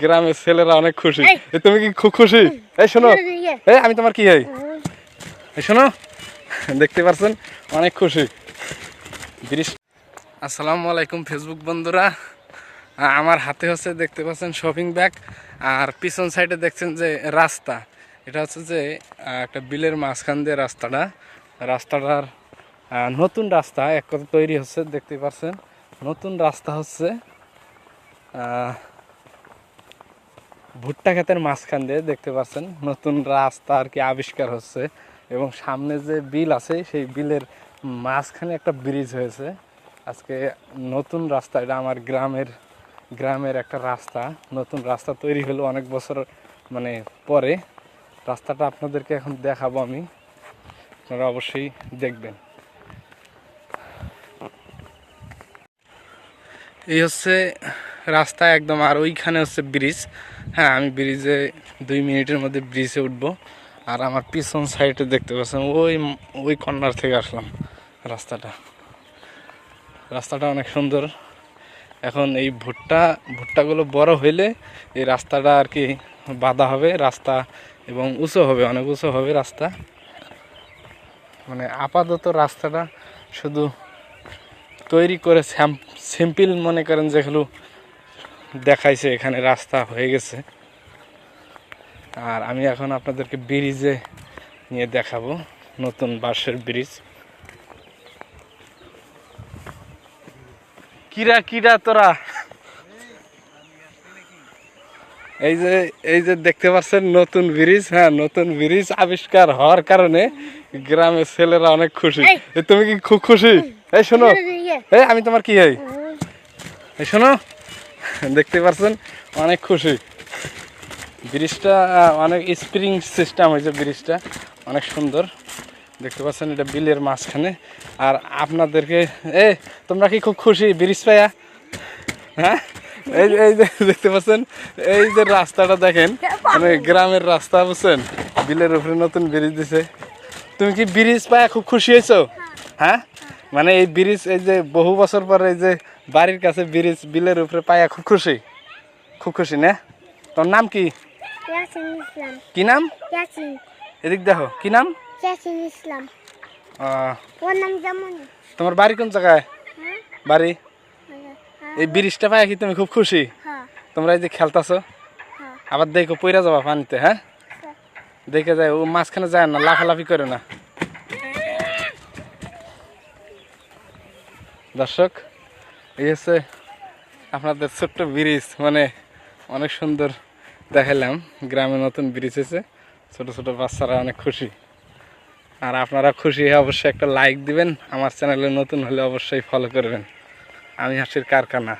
গ্রামের ছেলেরা অনেক খুশি। তুমি কি খুব খুশি? এই শোনো। এই আমি তোমার কি হই এই শোনো। দেখতে পারছেন? অনেক খুশি। আসসালামু আলাইকুম ফেসবুক বন্ধুরা। আমার হাতে হচ্ছে দেখতে পাচ্ছেন শপিং ব্যাগ। আর পিছন সাইডে দেখছেন যে রাস্তা। এটা হচ্ছে যে একটা বিলের মাঝখান দিয়ে রাস্তাটা। রাস্তাটার নতুন রাস্তা। এক কথা তৈরি হচ্ছে দেখতে পাচ্ছেন নতুন রাস্তা হচ্ছে ভুট্টা ক্ষেতের মাঝখান দিয়ে দেখতে পাচ্ছেন নতুন রাস্তা আর কি আবিষ্কার হচ্ছে এবং সামনে যে বিল আছে, সেই বিলের মাঝখানে একটা ব্রিজ হয়েছে। আজকে নতুন রাস্তা, এটা আমার গ্রামের গ্রামের একটা রাস্তা। নতুন রাস্তা তৈরি হলো অনেক বছর মানে পরে। রাস্তাটা আপনাদেরকে এখন দেখাবো আমি। আপনারা অবশ্যই দেখবেন। এই হচ্ছে রাস্তা একদম, আর ওইখানে হচ্ছে ব্রিজ হ্যাঁ আমি ব্রিজে দুই মিনিটের মধ্যে ব্রিজে উঠবো। আর আমার পিছন সাইডে দেখতে পাচ্ছেন, ওই ওই কর্নার থেকে আসলাম রাস্তাটা। রাস্তাটা অনেক সুন্দর। এখন এই ভুট্টা, ভুট্টাগুলো বড় হইলে এই রাস্তাটা আর কি বাঁধা হবে, রাস্তা এবং উঁচু হবে, অনেক উঁচু হবে রাস্তা। মানে আপাতত রাস্তাটা শুধু তৈরি করে সিম্পল মনে করেন যেগুলো দেখাইছে এখানে রাস্তা হয়ে গেছে। আর আমি এখন আপনাদেরকে ব্রিজে নিয়ে দেখাবো নতুন বাঁশের ব্রিজ। কিরা কিরা তোরা? এই যে এই যে দেখতে পাচ্ছেন নতুন ব্রিজ হ্যাঁ নতুন ব্রিজ আবিষ্কার হওয়ার কারণে গ্রামের ছেলেরা অনেক খুশি। তুমি কি খুব খুশি? এই শোনো। এই আমি তোমার কি হই এই শোনো। দেখতে পাচ্ছেন অনেক খুশি। ব্রিজটা অনেক স্প্রিং সিস্টেম হয়েছে ব্রিজটা। অনেক সুন্দর। দেখতে পাচ্ছেন এটা বিলের মাঝখানে। আর আপনাদেরকে, এ, তোমরা কি খুব খুশি, ব্রিজ পাইয়া হ্যাঁ? এই এই যে, দেখতে পাচ্ছেন? এই যে রাস্তাটা দেখেন মানে গ্রামের রাস্তা, বুঝছেন? বিলের উপরে নতুন ব্রিজ দিছে। তুমি কি ব্রিজ পায়া খুব খুশি হয়েছো? হ্যাঁ? মানে এই ব্রিজ এই যে বহু বছর পরে এই যে বাড়ির কাছে ব্রিজ বিলের উপরে পায়া খুব খুশি। খুব খুশি না? তোর নাম কি? কি নাম? এদিক দেখো কি নাম? ইসলাম। তোমার বাড়ি কোন জায়গায়? হ্যাঁ? বাড়ি? হ্যাঁ। এই ব্রিজটা পায়া কি তুমি খুব খুশি? হ্যাঁ। তোমরা এই যে খেলতাছো? আবার দেখো পইরা যাবা পানিতে হ্যাঁ? দেখে যায় ও মাঝখানে যায় না লাফালাফি করে না। দর্শক, এই হচ্ছে আপনাদের ছোট্ট ব্রিজ মানে অনেক সুন্দর দেখালাম, গ্রামে নতুন ব্রিজ হয়েছে, ছোটো ছোটো বাচ্চারা অনেক খুশি। আর আপনারা খুশি হয়ে অবশ্যই একটা লাইক দিবেন, আমার চ্যানেলে নতুন হলে অবশ্যই ফলো করবেন। আমি হাসির কারখানা।